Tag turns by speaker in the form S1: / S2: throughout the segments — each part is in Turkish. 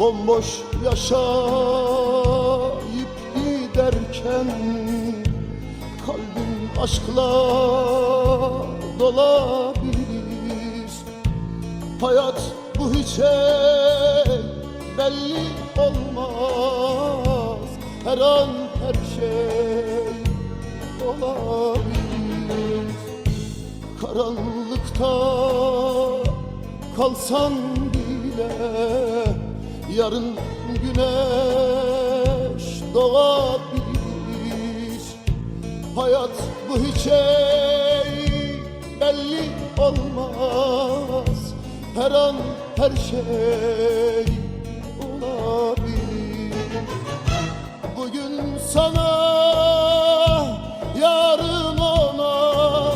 S1: Bomboş yaşayıp giderken Kalbin aşkla dolabilir. Hayat bu hiçe belli olmaz. Her an her şey olabilir Karanlıkta kalsan bile Yarın güneş doğabilir. Hayat bu hiçe belli olmaz. Her an her şey olabilir. Bugün sana yarın ona.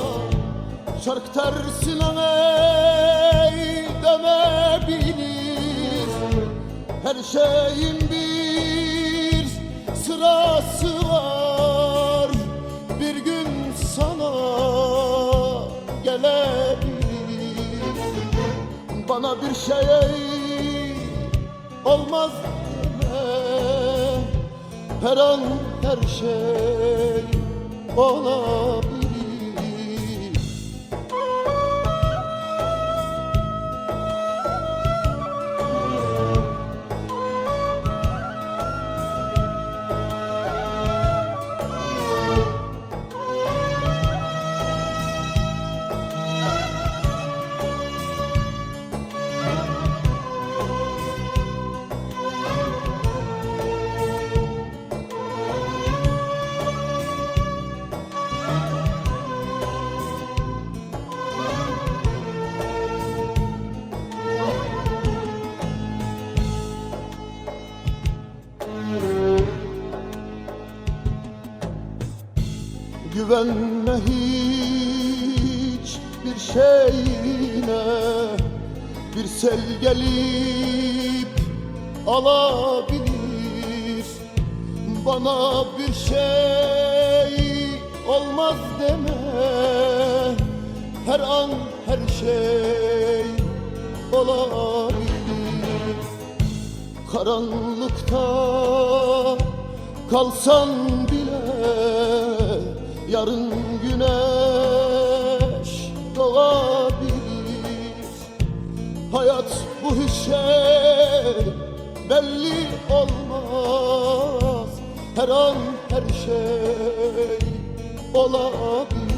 S1: Şark tersine Her şeyin bir sırası var. Bir gün sana gelebilir. Bana bir şey olmaz deme. Her an her şey olabilir Güvenme hiç bir şeyine Bir sel gelip alabilir. Bana bir şey olmaz deme Her an her şey olabilir. Karanlıkta kalsan bile Yarın güneş doğabilir. Hayat bu hiç belli olmaz. Her an her şey olabilir.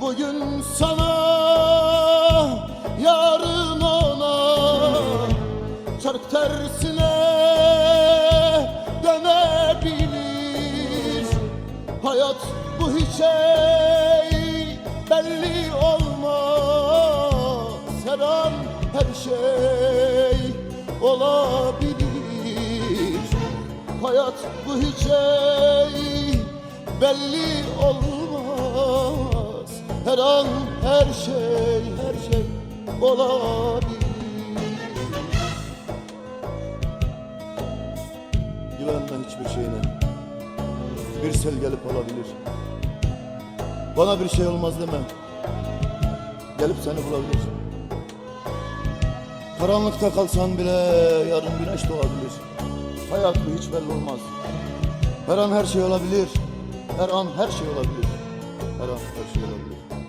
S1: Bugün sana yarın ona. Çark tersine Hayat bu hiç şey belli olmaz. Her an her şey olabilir. Hayat bu hiç şey belli olmaz. Her an her şey her şey olabilir. Güvenme hiçbir şeyine Bir sel gelip alabilir Bana bir şey olmaz deme. Gelip seni bulabilir. Karanlıkta kalsan bile yarın güneş doğabilir. Hayat bu hiç belli olmaz. Her an her şey olabilir. Her an her şey olabilir. Her an her şey olabilir